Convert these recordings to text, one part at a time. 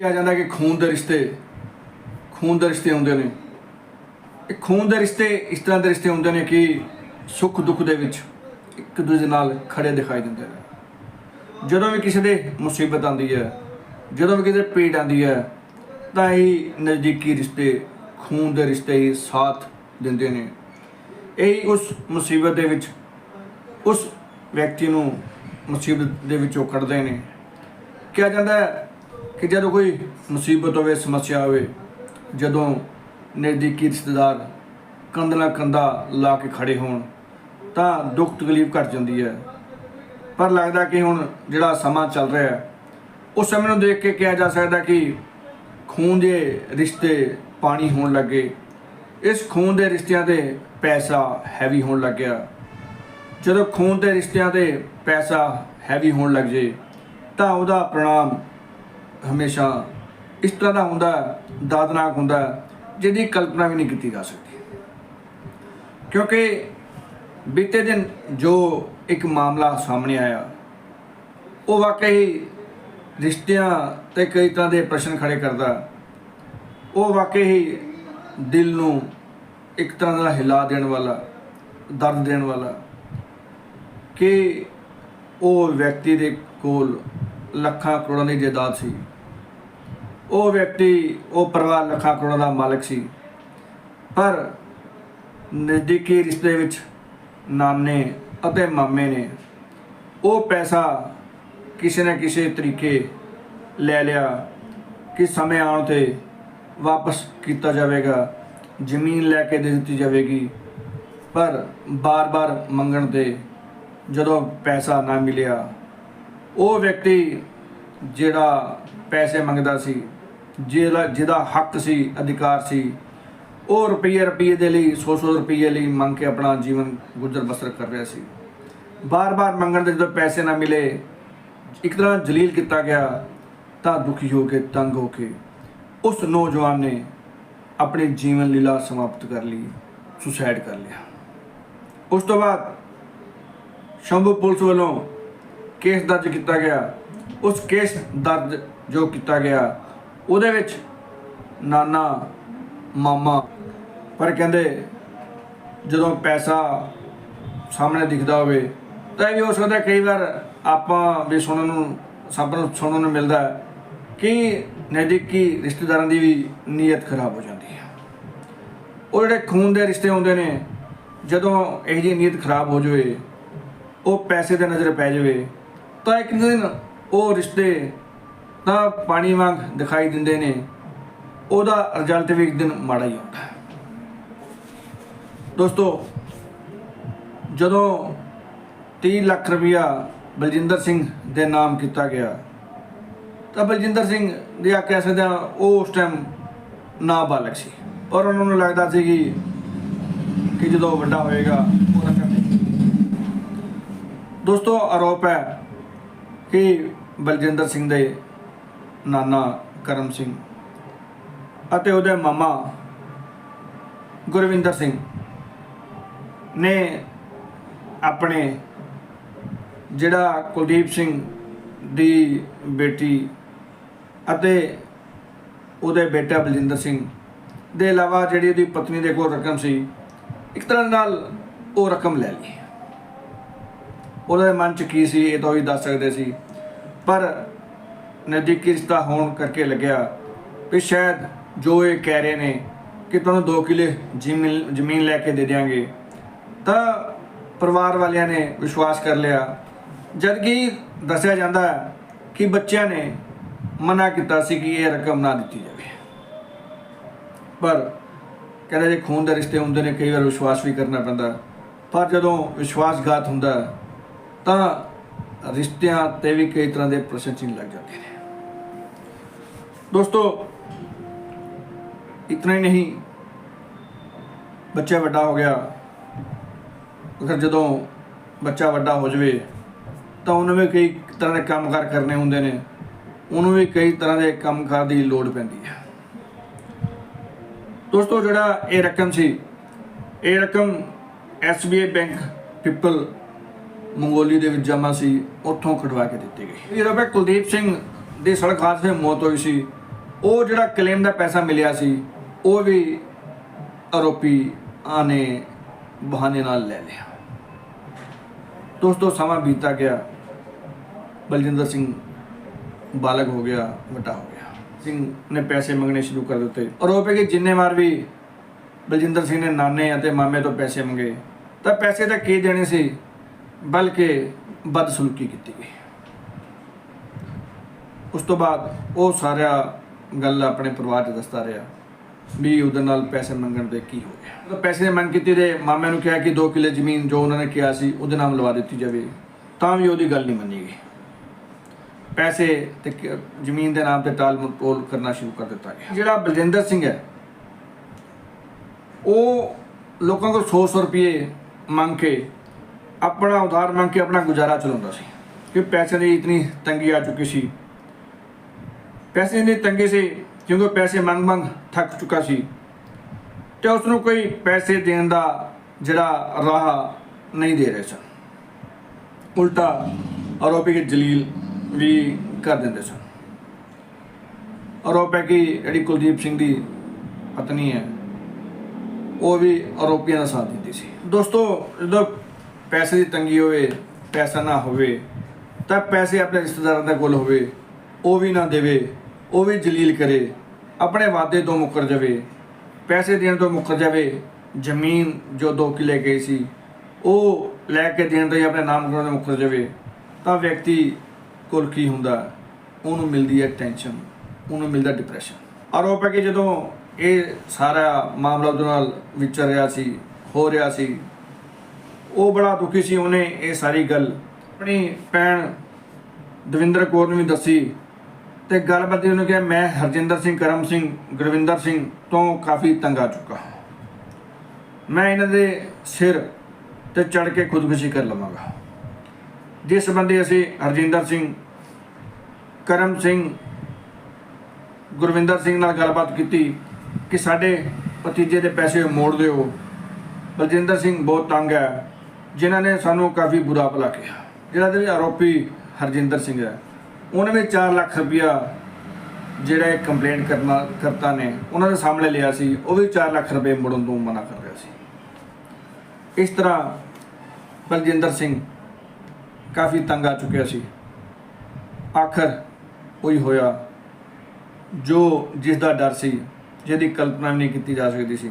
ਕਿਹਾ ਜਾਂਦਾ ਕਿ ਖੂਨ ਦੇ ਰਿਸ਼ਤੇ, ਖੂਨ ਦੇ ਰਿਸ਼ਤੇ ਹੁੰਦੇ ਨੇ। ਇਹ ਖੂਨ ਦੇ ਰਿਸ਼ਤੇ ਇਸ ਤਰ੍ਹਾਂ ਦੇ ਰਿਸ਼ਤੇ ਹੁੰਦੇ ਨੇ ਕਿ ਸੁੱਖ ਦੁੱਖ ਦੇ ਵਿੱਚ ਇੱਕ ਦੂਜੇ ਨਾਲ ਖੜੇ ਦਿਖਾਈ ਦਿੰਦੇ ਨੇ। ਜਦੋਂ ਵੀ ਕਿਸੇ ਦੇ ਮੁਸੀਬਤ ਆਉਂਦੀ ਹੈ, ਜਦੋਂ ਵੀ ਕਿਸੇ ਦੇ ਪੀੜ ਆਉਂਦੀ ਹੈ, ਤਾਂ ਹੀ ਨਜ਼ਦੀਕੀ ਰਿਸ਼ਤੇ, ਖੂਨ ਦੇ ਰਿਸ਼ਤੇ ਹੀ ਸਾਥ ਦਿੰਦੇ ਨੇ। ਇਹੀ ਉਸ ਮੁਸੀਬਤ ਦੇ ਵਿੱਚ, ਉਸ ਵਿਅਕਤੀ ਨੂੰ ਮੁਸੀਬਤ ਦੇ ਵਿੱਚੋਂ ਕੱਢਦੇ ਨੇ। ਕਿਹਾ ਜਾਂਦਾ ਹੈ ਕਿ ਜਦੋਂ ਕੋਈ ਮੁਸੀਬਤ ਹੋਵੇ, ਸਮੱਸਿਆ ਹੋਵੇ, ਜਦੋਂ ਨਜ਼ਦੀਕੀ ਰਿਸ਼ਤੇਦਾਰ ਕੰਧ ਨਾਲ ਕੰਧਾ ਲਾ ਕੇ ਖੜੇ ਹੋਣ, ਤਾਂ ਦੁੱਖ ਤਕਲੀਫ ਘਟ ਜਾਂਦੀ ਹੈ। ਪਰ ਲੱਗਦਾ ਕਿ ਹੁਣ ਜਿਹੜਾ ਸਮਾਂ ਚੱਲ ਰਿਹਾ ਹੈ, ਉਸ ਸਮੇਂ ਨੂੰ ਦੇਖ ਕੇ ਕਿਹਾ ਜਾ ਸਕਦਾ ਕਿ ਖੂਨ ਦੇ ਰਿਸ਼ਤੇ ਪਾਣੀ ਹੋਣ ਲੱਗੇ। ਇਸ ਖੂਨ ਦੇ ਰਿਸ਼ਤਿਆਂ ਤੇ ਪੈਸਾ ਹੈਵੀ ਹੋਣ ਲੱਗਿਆ ਜਦੋਂ ਖੂਨ ਦੇ ਰਿਸ਼ਤਿਆਂ ਤੇ ਪੈਸਾ ਹੈਵੀ ਹੋਣ ਲੱਗ ਜੇ, ਤਾਂ ਉਹਦਾ ਪ੍ਰਣਾਮ ਹਮੇਸ਼ਾ ਇਸ ਤਰ੍ਹਾਂ ਦਾ ਹੁੰਦਾ ਦਾਦਨਾਕ ਹੁੰਦਾ ਜਿਹਦੀ ਕਲਪਨਾ ਵੀ ਨਹੀਂ ਕੀਤੀ ਜਾ ਸਕਦੀ। ਕਿਉਂਕਿ ਬੀਤੇ ਦਿਨ ਜੋ ਇੱਕ ਮਾਮਲਾ ਸਾਹਮਣੇ ਆਇਆ, ਉਹ ਵਾਕਈ ਰਿਸ਼ਤਿਆਂ ਤੇ ਕਈ ਤਰ੍ਹਾਂ ਦੇ ਪ੍ਰਸ਼ਨ ਖੜੇ ਕਰਦਾ ਉਹ ਵਾਕਈ ਦਿਲ ਨੂੰ ਇੱਕ ਤਰ੍ਹਾਂ ਦਾ ਹਿਲਾ ਦੇਣ ਵਾਲਾ, ਦਰਦ ਦੇਣ ਵਾਲਾ ਕਿ ਉਹ ਵਿਅਕਤੀ ਦੇ ਕੋਲ ਲੱਖਾਂ ਕਰੋੜਾਂ ਦੀ ਜਾਇਦਾਦ ਸੀ। ਉਹ ਵਿਅਕਤੀ, ਉਹ ਪਰਿਵਾਰ ਲੱਖਾਂ ਕਰੋੜਾਂ ਦਾ ਮਾਲਕ ਸੀ। ਪਰ ਨਜ਼ਦੀਕੀ ਰਿਸ਼ਤੇ ਵਿੱਚ ਨਾਨੇ ਅਤੇ ਮਾਮੇ ਨੇ ਉਹ ਪੈਸਾ ਕਿਸੇ ਨਾ ਕਿਸੇ ਤਰੀਕੇ ਲੈ ਲਿਆ ਕਿ ਸਮੇਂ ਆਉਣ ਤੇ ਵਾਪਸ ਕੀਤਾ ਜਾਵੇਗਾ, ਜ਼ਮੀਨ ਲੈ ਕੇ ਦੇ ਦਿੱਤੀ ਜਾਵੇਗੀ। ਪਰ ਬਾਰ-ਬਾਰ ਮੰਗਣ ਤੇ ਜਦੋਂ ਪੈਸਾ ਨਾ ਮਿਲਿਆ, ਉਹ ਵਿਅਕਤੀ ਜਿਹੜਾ ਪੈਸੇ ਮੰਗਦਾ ਸੀ ਜਿਹੜਾ ਜਿਹਦਾ ਹੱਕ ਸੀ, ਅਧਿਕਾਰ ਸੀ, ਉਹ ਰੁਪਈਏ ਰੁਪਈਏ ਦੇ ਲਈ 100-100 ਰੁਪਈਏ ਲਈ ਮੰਗ ਕੇ ਆਪਣਾ ਜੀਵਨ ਗੁਜ਼ਰ ਬਸਰ ਕਰ ਰਿਹਾ ਸੀ। ਬਾਰ-ਬਾਰ ਮੰਗਣ ਦੇ ਜਦੋਂ ਪੈਸੇ ਨਾ ਮਿਲੇ, ਇੱਕ ਤਰ੍ਹਾਂ ਜਲੀਲ ਕੀਤਾ ਗਿਆ, ਤਾਂ ਦੁਖੀ ਹੋ ਕੇ, ਤੰਗ ਹੋ ਕੇ, ਉਸ ਨੌਜਵਾਨ ਨੇ ਆਪਣੀ ਜੀਵਨ ਲੀਲਾ ਸਮਾਪਤ ਕਰ ਲਈ ਸੁਸਾਈਡ ਕਰ ਲਿਆ। ਉਸ ਤੋਂ ਬਾਅਦ ਸ਼ੰਭੂ ਪੁਲਿਸ ਵੱਲੋਂ ਕੇਸ ਦਰਜ ਕੀਤਾ ਗਿਆ। ਉਸ ਕੇਸ ਦਰਜ ਜੋ ਕੀਤਾ ਗਿਆ ਉਹਦੇ ਵਿੱਚ ਨਾਨਾ, ਮਾਮਾ, ਪਰ ਕਹਿੰਦੇ ਜਦੋਂ ਪੈਸਾ ਸਾਹਮਣੇ ਦਿਖਦਾ ਹੋਵੇ, ਤਾਂ ਇਹ ਵੀ ਹੋ ਸਕਦਾ ਕਈ ਵਾਰ ਆਪਾਂ ਵੀ ਸੁਣਨ ਨੂੰ, ਸਭ ਨੂੰ ਸੁਣਨ ਨੂੰ ਮਿਲਦਾ ਹੈ ਕਿ ਨਜ਼ਦੀਕੀ ਰਿਸ਼ਤੇਦਾਰਾਂ ਦੀ ਵੀ ਨੀਅਤ ਖਰਾਬ ਹੋ ਜਾਂਦੀ ਹੈ। ਉਹ ਜਿਹੜੇ ਖੂਨ ਦੇ ਰਿਸ਼ਤੇ ਹੁੰਦੇ ਨੇ, ਜਦੋਂ ਇਹ ਜਿਹੀ ਨੀਅਤ ਖਰਾਬ ਹੋ ਜਾਵੇ, ਉਹ ਪੈਸੇ ਦੇ ਨਜ਼ਰ ਪੈ ਜਾਵੇ, ਤਾਂ ਇੱਕ ਦਿਨ ਉਹ ਰਿਸ਼ਤੇ ਤਾਂ ਪਾਣੀ ਵਾਂਗ ਦਿਖਾਈ ਦਿੰਦੇ ਨੇ, ਉਹਦਾ ਰਿਜ਼ਲਟ ਵੀ ਇੱਕ ਦਿਨ ਮਾੜਾ ਹੀ ਆਉਂਦਾ ਹੈ। ਦੋਸਤੋ, ਜਦੋਂ 30 ਲੱਖ ਰੁਪਇਆ ਬਲਜਿੰਦਰ ਸਿੰਘ ਦੇ ਨਾਮ ਕੀਤਾ ਗਿਆ, ਤਾਂ ਬਲਜਿੰਦਰ ਸਿੰਘ ਦੇ ਆ ਕਹਿ ਸਕਦੇ ਹਾਂ ਉਹ ਉਸ ਟਾਈਮ ਨਾਬਾਲਗ ਸੀ। ਔਰ ਉਹਨਾਂ ਨੂੰ ਲੱਗਦਾ ਸੀ ਕਿ ਕਿ ਜਦੋਂ ਵੱਡਾ ਹੋਏਗਾ, ਉਹਦਾ ਰਕਮ ਦੋਸਤੋ, ਆਰੋਪ ਹੈ ਕਿ ਬਲਜਿੰਦਰ ਸਿੰਘ ਦੇ ਨਾਨਾ ਕਰਮ ਸਿੰਘ ਅਤੇ ਉਹਦੇ ਮਾਮਾ ਗੁਰਵਿੰਦਰ ਸਿੰਘ ਨੇ ਆਪਣੇ ਜਿਹੜਾ ਕੁਲਦੀਪ ਸਿੰਘ ਦੀ ਬੇਟੀ ਅਤੇ ਉਹਦੇ ਬੇਟਾ ਬਲਜਿੰਦਰ ਸਿੰਘ ਦੇ ਇਲਾਵਾ ਜਿਹੜੀ ਉਹਦੀ ਪਤਨੀ ਦੇ ਕੋਲ ਰਕਮ ਸੀ, ਇੱਕ ਤਰ੍ਹਾਂ ਨਾਲ ਉਹ ਰਕਮ ਲੈ ਲਈ। ਉਹਦੇ ਮਨ ਚ ਕੀ ਸੀ, ਇਹ ਤਾਂ ਹੀ ਦੱਸ ਸਕਦੇ ਸੀ। ਪਰ ਨਜ਼ਦੀਕੀ ਰਿਸ਼ਤਾ ਹੋਣ ਕਰਕੇ ਲੱਗਿਆ। ਕਿ ਸ਼ਾਇਦ ਜੋ ਇਹ ਕਹਿ ਰਹੇ ਨੇ ਕਿ ਤੁਹਾਨੂੰ 2 ਕਿਲੇ ਜ਼ਮੀਨ ਜ਼ਮੀਨ ਲੈ ਕੇ ਦੇ ਦਿਆਂਗੇ। ਤਾਂ ਪਰਿਵਾਰ ਵਾਲਿਆਂ ਨੇ ਵਿਸ਼ਵਾਸ ਕਰ ਲਿਆ। ਜਦ ਕਿ ਦੱਸਿਆ ਜਾਂਦਾ ਕਿ ਬੱਚਿਆਂ ਨੇ ਮਨਾ ਕੀਤਾ ਸੀ ਕਿ ਇਹ ਰਕਮ ਨਾ ਦਿੱਤੀ ਜਾਵੇ। ਪਰ ਕਹਿੰਦੇ ਜੇ ਖੂਨ ਦੇ ਰਿਸ਼ਤੇ ਹੁੰਦੇ ਨੇ, ਕਈ ਵਾਰ ਵਿਸ਼ਵਾਸ ਵੀ ਕਰਨਾ ਪੈਂਦਾ। ਪਰ ਜਦੋਂ ਵਿਸ਼ਵਾਸਘਾਤ ਹੁੰਦਾ ਤਾਂ ਰਿਸ਼ਤਿਆਂ ਤੇ ਵੀ ਕਈ ਤਰ੍ਹਾਂ ਦੇ ਪ੍ਰਸ਼ਨ ਚਿੰਨ੍ਹ ਲੱਗ ਜਾਂਦੇ ਨੇ। ਦੋਸਤੋ, ਇਤਨਾ ਹੀ ਨਹੀਂ, ਬੱਚਾ ਵੱਡਾ ਹੋ ਗਿਆ। ਫਿਰ ਜਦੋਂ ਬੱਚਾ ਵੱਡਾ ਹੋ ਜਾਵੇ, ਤਾਂ ਉਹਨੂੰ ਵੀ ਕਈ ਤਰ੍ਹਾਂ ਦੇ ਕੰਮਕਾਰ ਕਰਨੇ ਹੁੰਦੇ ਨੇ। ਉਹਨੂੰ ਵੀ ਕਈ ਤਰ੍ਹਾਂ ਦੇ ਕੰਮਕਾਰ ਦੀ ਲੋੜ ਪੈਂਦੀ ਹੈ। ਦੋਸਤੋ, ਜਿਹੜਾ ਇਹ ਰਕਮ ਸੀ, ਇਹ ਰਕਮ SBI ਬੈਂਕ ਪਿੱਪਲ ਮੰਗੋਲੀ ਦੇ ਵਿੱਚ ਜਮ੍ਹਾਂ ਸੀ, ਉੱਥੋਂ ਕਢਵਾ ਕੇ ਦਿੱਤੀ ਗਈ। ਇਹ ਰੁਪਏ ਕੁਲਦੀਪ ਸਿੰਘ ਦੀ ਸੜਕ ਹਾਦਸੇ ਮੌਤ ਹੋਈ ਸੀ। ਉਹ ਜਿਹੜਾ ਕਲੇਮ ਦਾ ਪੈਸਾ ਮਿਲਿਆ ਸੀ, ਉਹ ਵੀ ਆਰੋਪੀ ਆਨੇ ਬਹਾਨੇ ਨਾਲ ਲੈ ਲਿਆ। ਦੋਸਤੋ, ਸਮਾਂ ਬੀਤਾ ਗਿਆ। ਬਲਜਿੰਦਰ ਸਿੰਘ ਬਾਲਗ ਹੋ ਗਿਆ, ਵੱਡਾ ਹੋ ਗਿਆ। ਸਿੰਘ ਨੇ ਪੈਸੇ ਮੰਗਣੇ ਸ਼ੁਰੂ ਕਰ ਦਿੱਤੇ। ਆਰੋਪ ਹੈ ਕਿ ਜਿੰਨੇ ਵਾਰ ਵੀ ਬਲਜਿੰਦਰ ਸਿੰਘ ਨੇ ਨਾਨੇ ਅਤੇ ਮਾਮੇ ਤੋਂ ਪੈਸੇ ਮੰਗੇ, ਤਾਂ ਪੈਸੇ ਤਾਂ ਕੀ ਦੇਣੇ ਸੀ, ਬਲਕਿ ਬਦਸਲੂਕੀ ਕੀਤੀ ਗਈ। ਉਸ ਤੋਂ ਬਾਅਦ ਉਹ ਸਾਰਾ ਗੱਲ ਆਪਣੇ ਪਰਿਵਾਰ 'ਚ ਦੱਸਦਾ ਰਿਹਾ ਵੀ ਉਹਦੇ ਨਾਲ ਪੈਸੇ ਮੰਗਣ ਦੇ ਕੀ ਹੋ ਗਿਆ। ਜਦੋਂ ਪੈਸੇ ਮੰਗ ਕੀਤੀ ਤੇ ਮਾਮੇ ਨੂੰ ਕਿਹਾ ਕਿ 2 ਕਿੱਲੇ ਜ਼ਮੀਨ ਜੋ ਉਹਨਾਂ ਨੇ ਕਿਹਾ ਸੀ, ਉਹਦੇ ਨਾਮ ਲਵਾ ਦਿੱਤੀ ਜਾਵੇ, ਤਾਂ ਵੀ ਉਹਦੀ ਗੱਲ ਨਹੀਂ ਮੰਨੀ ਗਈ। ਪੈਸੇ ਤੇ ਜ਼ਮੀਨ ਦੇ ਨਾਮ ਤੇ ਟਾਲ ਮਟੋਲ ਕਰਨਾ ਸ਼ੁਰੂ ਕਰ ਦਿੱਤਾ ਗਿਆ। ਜਿਹੜਾ ਬਲਜਿੰਦਰ ਸਿੰਘ ਹੈ, ਉਹ ਲੋਕਾਂ ਕੋਲ 100-100 ਰੁਪਏ ਮੰਗ ਕੇ ਆਪਣਾ ਉਧਾਰ ਮੰਗ ਕੇ ਆਪਣਾ ਗੁਜ਼ਾਰਾ ਚਲਾਉਂਦਾ ਸੀ। ਕਿ ਪੈਸੇ ਦੀ ਇਤਨੀ ਤੰਗੀ ਆ ਚੁੱਕੀ ਸੀ ਪੈਸੇ ਦੀ ਤੰਗੀ ਸੀ ਕਿਉਂਕਿ ਪੈਸੇ ਮੰਗ ਮੰਗ ਥੱਕ ਚੁੱਕਾ ਸੀ। ਤੇ ਉਸ ਨੂੰ ਕੋਈ ਪੈਸੇ ਦੇਣ ਦਾ ਜਿਹੜਾ ਰਾਹ ਨਹੀਂ ਦੇ ਰਹੇ ਸਨ। ਉਲਟਾ ਆਰੋਪੀ ਕੇ ਜਲੀਲ ਵੀ ਕਰ ਦਿੰਦੇ ਸਨ। ਆਰੋਪ ਹੈ ਜਿਹੜੀ ਕੁਲਦੀਪ ਸਿੰਘ ਦੀ ਪਤਨੀ ਹੈ, ਉਹ ਵੀ ਆਰੋਪੀਆਂ ਦਾ ਸਾਥ ਦਿੰਦੀ ਸੀ। ਦੋਸਤੋ, ਜਦੋਂ ਪੈਸੇ ਦੀ ਤੰਗੀ ਹੋਵੇ, ਪੈਸਾ ਨਾ ਹੋਵੇ, ਤਾਂ ਪੈਸੇ ਆਪਣੇ ਰਿਸ਼ਤੇਦਾਰਾਂ ਦੇ ਕੋਲ ਹੋਵੇ, ਉਹ ਵੀ ਨਾ ਦੇਵੇ ਉਹ ਵੀ ਜਲੀਲ ਕਰੇ, ਆਪਣੇ ਵਾਅਦੇ ਤੋਂ ਮੁੱਕਰ ਜਾਵੇ, ਪੈਸੇ ਦੇਣ ਤੋਂ ਮੁੱਕਰ ਜਾਵੇ, ਜ਼ਮੀਨ ਜੋ ਦੋ ਕਿੱਲੇ ਗਈ ਸੀ, ਉਹ ਲੈ ਕੇ ਦੇਣ ਤੋਂ ਹੀ ਆਪਣੇ ਨਾਮ ਕਰਾਉਣ ਤੋਂ ਮੁੱਕਰ ਜਾਵੇ, ਤਾਂ ਵਿਅਕਤੀ ਕੋਲ ਕੀ ਹੁੰਦਾ, ਉਹਨੂੰ ਮਿਲਦੀ ਹੈ ਟੈਨਸ਼ਨ ਉਹਨੂੰ ਮਿਲਦਾ ਡਿਪਰੈਸ਼ਨ ਆਰੋਪ ਹੈ ਕਿ ਜਦੋਂ ਇਹ ਸਾਰਾ ਮਾਮਲਾ ਉਹਦੇ ਨਾਲ ਵਿਚਰ ਰਿਹਾ ਸੀ, ਹੋ ਰਿਹਾ ਸੀ, ਉਹ ਬੜਾ ਦੁਖੀ ਸੀ, ਉਹਨੇ ਇਹ ਸਾਰੀ ਗੱਲ ਆਪਣੀ ਭੈਣ ਦਵਿੰਦਰ ਕੌਰ ਨੂੰ ਵੀ ਦੱਸੀ ਤੇ ਗੱਲਬਾਤ ਉਹਨੇ ਕਿਹਾ, ਮੈਂ ਹਰਜਿੰਦਰ ਸਿੰਘ, ਕਰਮ ਸਿੰਘ, ਗੁਰਵਿੰਦਰ ਸਿੰਘ ਤੋਂ ਕਾਫੀ ਤੰਗ ਆ ਚੁੱਕਾ ਹਾਂ। ਮੈਂ ਇਹਨਾਂ ਦੇ ਸਿਰ ਤੇ ਚੜ ਕੇ ਖੁਦਕੁਸ਼ੀ ਕਰ ਲਵਾਂਗਾ। ਜਿਸ ਸੰਬੰਧੀ ਅਸੀਂ ਹਰਜਿੰਦਰ ਸਿੰਘ, ਕਰਮ ਸਿੰਘ, ਗੁਰਵਿੰਦਰ ਸਿੰਘ ਨਾਲ ਗੱਲਬਾਤ ਕੀਤੀ ਕਿ ਸਾਡੇ ਭਤੀਜੇ ਦੇ ਪੈਸੇ ਮੋੜ ਦਿਓ। ਬਲਜਿੰਦਰ ਸਿੰਘ ਬਹੁਤ ਤੰਗ ਹੈ, ਜਿਨ੍ਹਾਂ ਨੇ ਸਾਨੂੰ ਕਾਫੀ ਬੁਰਾ ਭਲਾ ਕਿਹਾ, ਜਿਹੜਾ ਦੇ ਆਰੋਪੀ ਹਰਜਿੰਦਰ ਸਿੰਘ ਹੈ। ਉਹਨਾਂ ਨੇ 4 ਲੱਖ ਰੁਪਇਆ ਜਿਹੜਾ ਇਹ ਕੰਪਲੇਂਟ ਕਰਨਾ, ਕਰਤਾ ਨੇ, ਉਹਨਾਂ ਦੇ ਸਾਹਮਣੇ ਲਿਆ ਸੀ, ਉਹ ਵੀ 4 ਲੱਖ ਰੁਪਏ ਮੁੜਨ ਤੋਂ ਮਨਾ ਕਰ ਰਿਹਾ ਸੀ। ਇਸ ਤਰ੍ਹਾਂ ਬਲਜਿੰਦਰ ਸਿੰਘ ਕਾਫੀ ਤੰਗ ਆ ਚੁੱਕਿਆ ਸੀ। ਆਖਰ ਉਹੀ ਹੋਇਆ, ਜੋ ਜਿਸ ਦਾ ਡਰ ਸੀ, ਜਿਹਦੀ ਕਲਪਨਾ ਵੀ ਨਹੀਂ ਕੀਤੀ ਜਾ ਸਕਦੀ ਸੀ,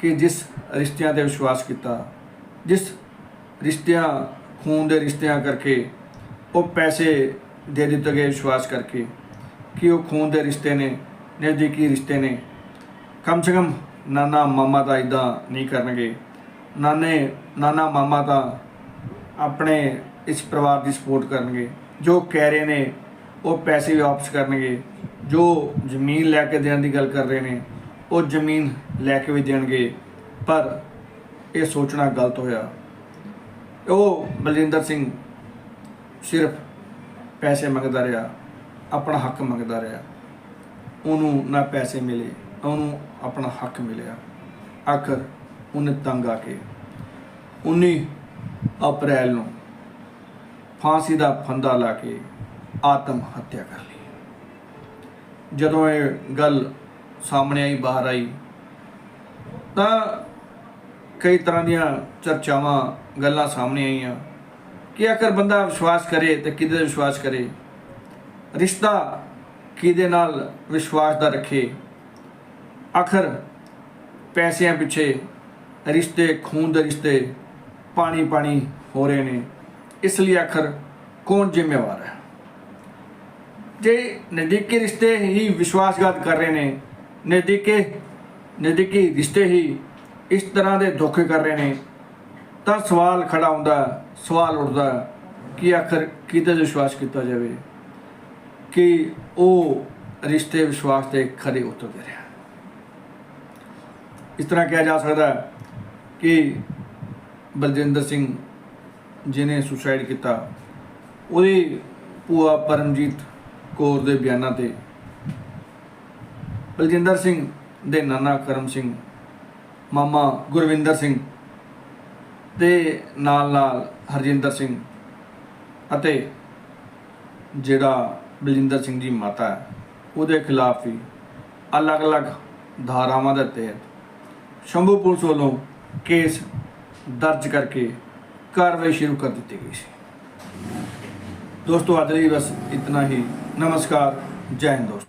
ਕਿ ਜਿਸ ਰਿਸ਼ਤਿਆਂ ਤੇ ਵਿਸ਼ਵਾਸ ਕੀਤਾ, ਜਿਸ ਰਿਸ਼ਤਿਆਂ, ਖੂਨ ਦੇ ਰਿਸ਼ਤਿਆਂ ਕਰਕੇ ਉਹ ਪੈਸੇ ਦੇ ਦਿੱਤੇ ਗਏ ਵਿਸ਼ਵਾਸ ਕਰਕੇ ਕਿ ਉਹ ਖੂਨ ਦੇ ਰਿਸ਼ਤੇ ਨੇ, ਨਜ਼ਦੀਕੀ ਰਿਸ਼ਤੇ ਨੇ। ਕਮ ਸੇ ਕਮ ਨਾਨਾ ਮਾਮਾ ਤਾਂ ਇਦਾਂ ਨਹੀਂ ਕਰਨਗੇ। ਨਾਨੇ, ਨਾਨਾ ਮਾਮਾ ਤਾਂ ਆਪਣੇ ਇਸ ਪਰਿਵਾਰ ਦੀ ਸਪੋਰਟ ਕਰਨਗੇ। ਜੋ ਕਹਿ ਰਹੇ ਨੇ, ਉਹ ਪੈਸੇ ਵੀ ਵਾਪਸ ਕਰਨਗੇ। ਜੋ ਜ਼ਮੀਨ ਲੈ ਕੇ ਦੇਣ ਦੀ ਗੱਲ ਕਰ ਰਹੇ ਨੇ, ਉਹ ਜ਼ਮੀਨ ਲੈ ਕੇ ਵੀ ਦੇਣਗੇ। ਪਰ ਇਹ ਸੋਚਣਾ ਗਲਤ ਹੋਇਆ। ਉਹ ਬਲਜਿੰਦਰ ਸਿੰਘ ਸਿਰਫ ਪੈਸੇ ਮੰਗਦਾ ਰਿਹਾ, ਆਪਣਾ ਹੱਕ ਮੰਗਦਾ ਰਿਹਾ। ਉਹਨੂੰ ਨਾ ਪੈਸੇ ਮਿਲੇ ਉਹਨੂੰ ਆਪਣਾ ਹੱਕ ਮਿਲਿਆ। ਆਖਰ ਉਹਨੇ ਤੰਗ ਆ ਕੇ 19 ਅਪ੍ਰੈਲ ਨੂੰ ਫਾਂਸੀ ਦਾ ਫੰਦਾ ਲਾ ਕੇ ਆਤਮ ਹੱਤਿਆ ਕਰ ਲਈ। ਜਦੋਂ ਇਹ ਗੱਲ ਸਾਹਮਣੇ ਆਈ, ਬਾਹਰ ਆਈ, ਤਾਂ ਕਈ ਤਰ੍ਹਾਂ ਦੀਆਂ ਚਰਚਾਵਾਂ, ਗੱਲਾਂ ਸਾਹਮਣੇ ਆਈਆਂ। ਕਿ ਆਖਰ ਬੰਦਾ ਵਿਸ਼ਵਾਸ ਕਰੇ ਤੇ ਕਿਹਦੇ ਤੇ ਵਿਸ਼ਵਾਸ ਕਰੇ? ਰਿਸ਼ਤਾ ਕਿਹਦੇ ਨਾਲ ਵਿਸ਼ਵਾਸ ਦਾ ਰੱਖੇ? ਆਖਰ ਪੈਸਿਆਂ ਪਿੱਛੇ ਰਿਸ਼ਤੇ, ਖੂਨ ਦੇ ਰਿਸ਼ਤੇ ਪਾਣੀ ਪਾਣੀ ਹੋ ਰਹੇ ਨੇ। ਇਸ ਲਈ ਆਖਰ ਕੌਣ ਜ਼ਿੰਮੇਵਾਰ ਹੈ? ਜੇ ਨਜ਼ਦੀਕੀ ਰਿਸ਼ਤੇ ਹੀ ਵਿਸ਼ਵਾਸਘਾਤ ਕਰ ਰਹੇ ਨੇ, ਨਜ਼ਦੀਕੀ ਨਜ਼ਦੀਕੀ ਰਿਸ਼ਤੇ ਹੀ ਇਸ ਤਰ੍ਹਾਂ ਦੇ ਧੋਖੇ ਕਰ ਰਹੇ ਨੇ ਤਾਂ ਸਵਾਲ ਖੜਾ ਹੁੰਦਾ, ਸਵਾਲ ਉੱਠਦਾ, ਕਿ ਆਖਰ ਕਿਤੇ ਵਿਸ਼ਵਾਸ ਕੀਤਾ ਜਾਵੇ? ਕਿ ਉਹ ਰਿਸ਼ਤੇ ਵਿਸ਼ਵਾਸ ਤੇ ਖਰੇ ਉਤਰਦੇ ਰਹੇ ਇਸ ਤਰ੍ਹਾਂ ਕਿਹਾ ਜਾ ਸਕਦਾ ਕਿ ਬਲਜਿੰਦਰ ਸਿੰਘ ਜਿਨੇ ਸੁਸਾਈਡ ਕੀਤਾ, ਉਹਦੀ ਭੂਆ ਪਰਮਜੀਤ ਕੌਰ ਦੇ ਬਿਆਨਾਂ ਤੇ ਬਲਜਿੰਦਰ ਸਿੰਘ ਦੇ ਨਾਨਾ ਕਰਮ ਸਿੰਘ, ਮਾਮਾ ਗੁਰਵਿੰਦਰ ਸਿੰਘ ਦੇ ਨਾਲ ਨਾਲ ਹਰਜਿੰਦਰ ਸਿੰਘ ਅਤੇ ਜਿਹੜਾ ਬਲਜਿੰਦਰ ਸਿੰਘ ਜੀ ਮਾਤਾ ਹੈ, ਉਹਦੇ ਖਿਲਾਫ ਵੀ ਅਲੱਗ-ਅਲੱਗ ਧਾਰਾਵਾਂ ਦੇ ਤਹਿਤ ਸ਼ੰਭੂ ਪੁਲਿਸ ਵੱਲੋਂ ਕੇਸ ਦਰਜ ਕਰਕੇ ਕਾਰਵਾਈ ਸ਼ੁਰੂ ਕਰ ਦਿੱਤੀ ਗਈ ਸੀ। ਦੋਸਤੋ, ਅੱਜ ਲਈ ਬਸ ਇਤਨਾ ਹੀ। ਨਮਸਕਾਰ। ਜੈ ਹਿੰਦ ਦੋਸਤੋ।